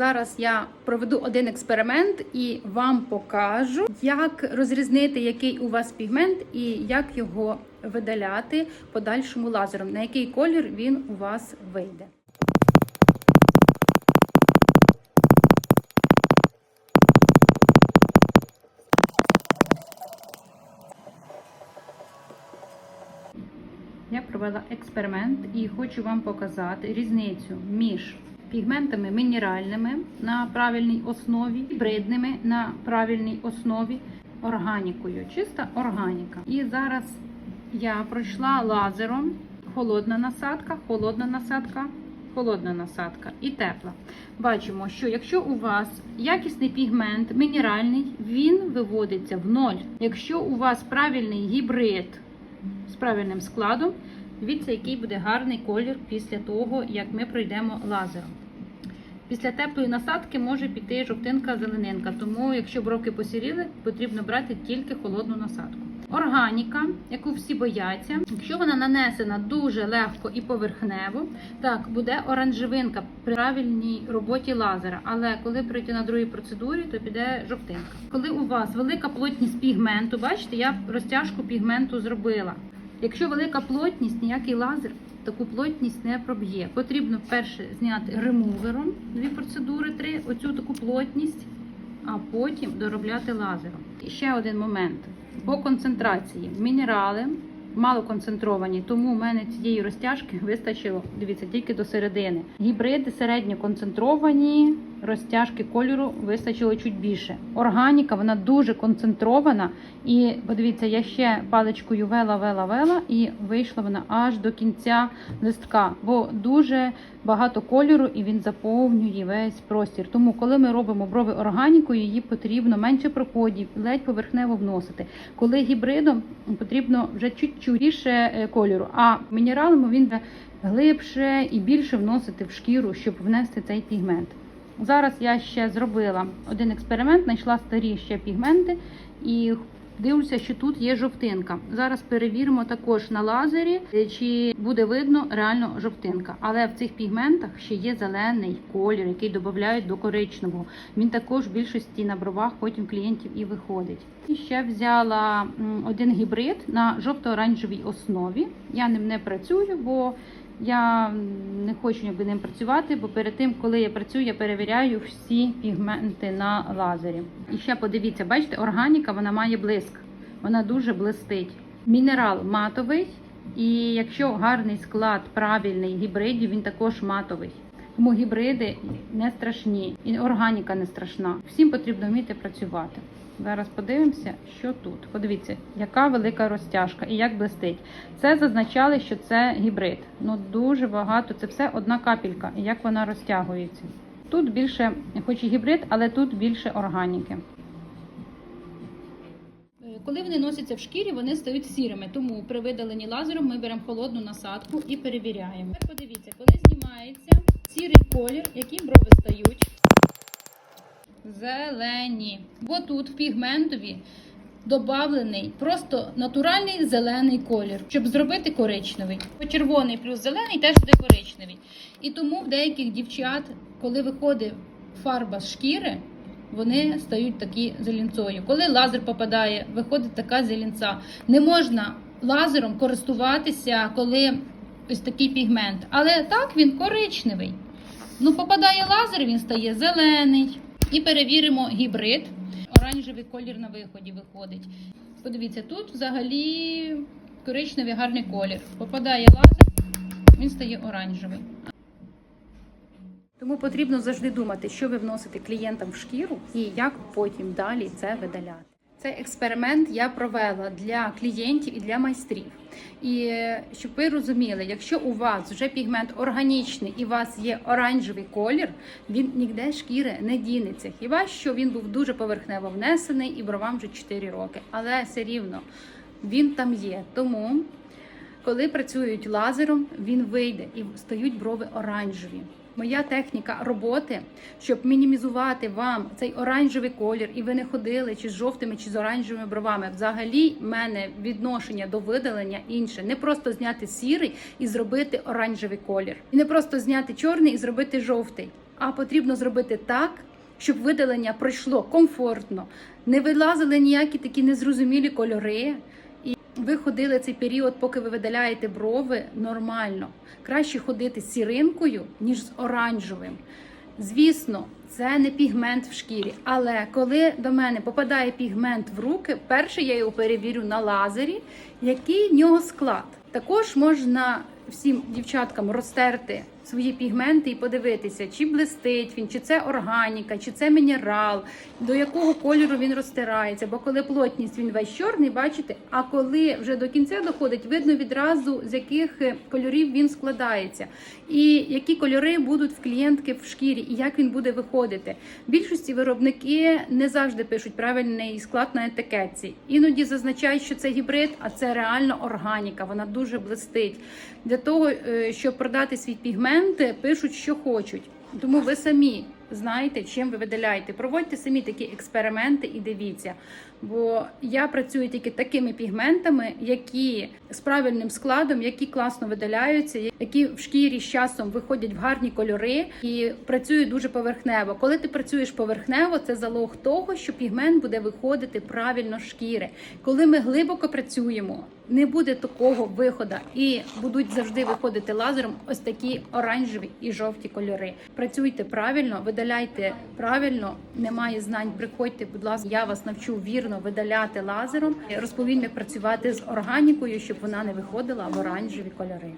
зараз я проведу один експеримент і вам покажу, як розрізнити, який у вас пігмент і як його видаляти подальшому лазером, на який колір він у вас вийде. Я провела експеримент і хочу вам показати різницю між пігментами мінеральними на правильній основі, гібридними на правильній основі, органікою, чиста органіка. І зараз я пройшла лазером холодна насадка, холодна насадка, холодна насадка і тепла. Бачимо, що якщо у вас якісний пігмент мінеральний, він виводиться в ноль. Якщо у вас правильний гібрид з правильним складом. Дивіться, який буде гарний колір після того, як ми пройдемо лазером. Після теплої насадки може піти жовтинка, зеленинка, тому, якщо бровки посіріли, потрібно брати тільки холодну насадку. Органіка, яку всі бояться, якщо вона нанесена дуже легко і поверхнево, так буде оранжевинка при правильній роботі лазера. Але коли прийти на другій процедурі, то піде жовтинка. Коли у вас велика плотність пігменту, бачите, я розтяжку пігменту зробила. Якщо велика плотність, ніякий лазер таку плотність не проб'є. Потрібно перше зняти ремувером дві процедури, три, оцю таку плотність, а потім доробляти лазером. І ще один момент. По концентрації мінерали мало концентровані, тому у мене цієї розтяжки вистачило, дивіться, тільки до середини. Гібриди середньо концентровані, розтяжки кольору вистачило чуть більше. Органіка вона дуже концентрована. І подивіться, я ще паличкою вела, вела, вела, і вийшла вона аж до кінця листка, бо дуже багато кольору і він заповнює весь простір. Тому, коли ми робимо брови органікою, її потрібно менше проходів, ледь поверхнево вносити. Коли гібридом потрібно вже чуть-чуть більше е, кольору, а мінералом він буде глибше і більше вносити в шкіру, щоб внести цей пігмент. Зараз я ще зробила один експеримент, знайшла старі ще пігменти і дивлюся, що тут є жовтинка. Зараз перевіримо також на лазері, чи буде видно реально жовтинка. Але в цих пігментах ще є зелений колір, який додають до коричневого. Він також в більшості на бровах потім клієнтів і виходить. І ще взяла один гібрид на жовто-оранжевій основі. Я ним не працюю, бо я не хочу якби ним працювати, бо перед тим, коли я працюю, я перевіряю всі пігменти на лазері. І ще подивіться, бачите, органіка вона має блиск, вона дуже блистить. Мінерал матовий, і якщо гарний склад правильний гібридів, він також матовий. Тому гібриди не страшні, і органіка не страшна. Всім потрібно вміти працювати. Зараз подивимося, що тут. Подивіться, яка велика розтяжка і як блистить. Це зазначали, що це гібрид. Ну дуже багато. Це все одна капелька, і як вона розтягується. Тут більше, хоч і гібрид, але тут більше органіки. Коли вони носяться в шкірі, вони стають сірими. Тому при видаленні лазером ми беремо холодну насадку і перевіряємо. Тепер подивіться, коли знімається сірий колір, які брови стають зелені. Бо тут в пігментові добавлений просто натуральний зелений колір, щоб зробити коричневий. Червоний плюс зелений теж буде коричневий. І тому в деяких дівчат, коли виходить фарба з шкіри, вони стають такі зелінцою. Коли лазер попадає, виходить така зелінця. Не можна лазером користуватися, коли ось такий пігмент. Але так він коричневий. Ну, попадає лазер, він стає зелений. І перевіримо гібрид. Оранжевий колір на виході виходить. Подивіться, тут взагалі коричневий гарний колір. Попадає лазер, він стає оранжевий. Тому потрібно завжди думати, що ви вносите клієнтам в шкіру і як потім далі це видаляти. Цей експеримент я провела для клієнтів і для майстрів. І е, щоб ви розуміли, якщо у вас вже пігмент органічний і у вас є оранжевий колір, він ніде шкіри не дінеться. Хіба що він був дуже поверхнево внесений і бровам вже 4 роки. Але все рівно він там є. Тому, коли працюють лазером, він вийде і стають брови оранжеві. Моя техніка роботи, щоб мінімізувати вам цей оранжевий колір, і ви не ходили чи з жовтими, чи з оранжевими бровами. Взагалі, в мене відношення до видалення інше. Не просто зняти сірий і зробити оранжевий колір, і не просто зняти чорний і зробити жовтий. а потрібно зробити так, щоб видалення пройшло комфортно, не вилазили ніякі такі незрозумілі кольори. Ви ходили цей період, поки ви видаляєте брови, нормально. Краще ходити з сіринкою, ніж з оранжевим. Звісно, це не пігмент в шкірі, але коли до мене попадає пігмент в руки, перше я його перевірю на лазері, який в нього склад. Також можна всім дівчаткам розтерти свої пігменти і подивитися, чи блистить він, чи це органіка, чи це мінерал, до якого кольору він розтирається. Бо коли плотність він весь чорний, бачите, а коли вже до кінця доходить, видно відразу з яких е, кольорів він складається, і які кольори будуть в клієнтки в шкірі, і як він буде виходити. Більшості виробники не завжди пишуть правильний склад на етикетці. Іноді зазначають, що це гібрид, а це реально органіка. Вона дуже блистить. Для того, е, щоб продати свій пігмент, пишуть, що хочуть. Тому ви самі знаєте, чим ви видаляєте. Проводьте самі такі експерименти і дивіться. Бо я працюю тільки такими пігментами, які з правильним складом, які класно видаляються, які в шкірі з часом виходять в гарні кольори і працюю дуже поверхнево. Коли ти працюєш поверхнево, це залог того, що пігмент буде виходити правильно з шкіри. Коли ми глибоко працюємо, не буде такого виходу і будуть завжди виходити лазером ось такі оранжеві і жовті кольори. Працюйте правильно, видаляйте правильно. Немає знань. Приходьте, будь ласка, я вас навчу вірно видаляти лазером. Розповім, як працювати з органікою, щоб вона не виходила в оранжеві кольори.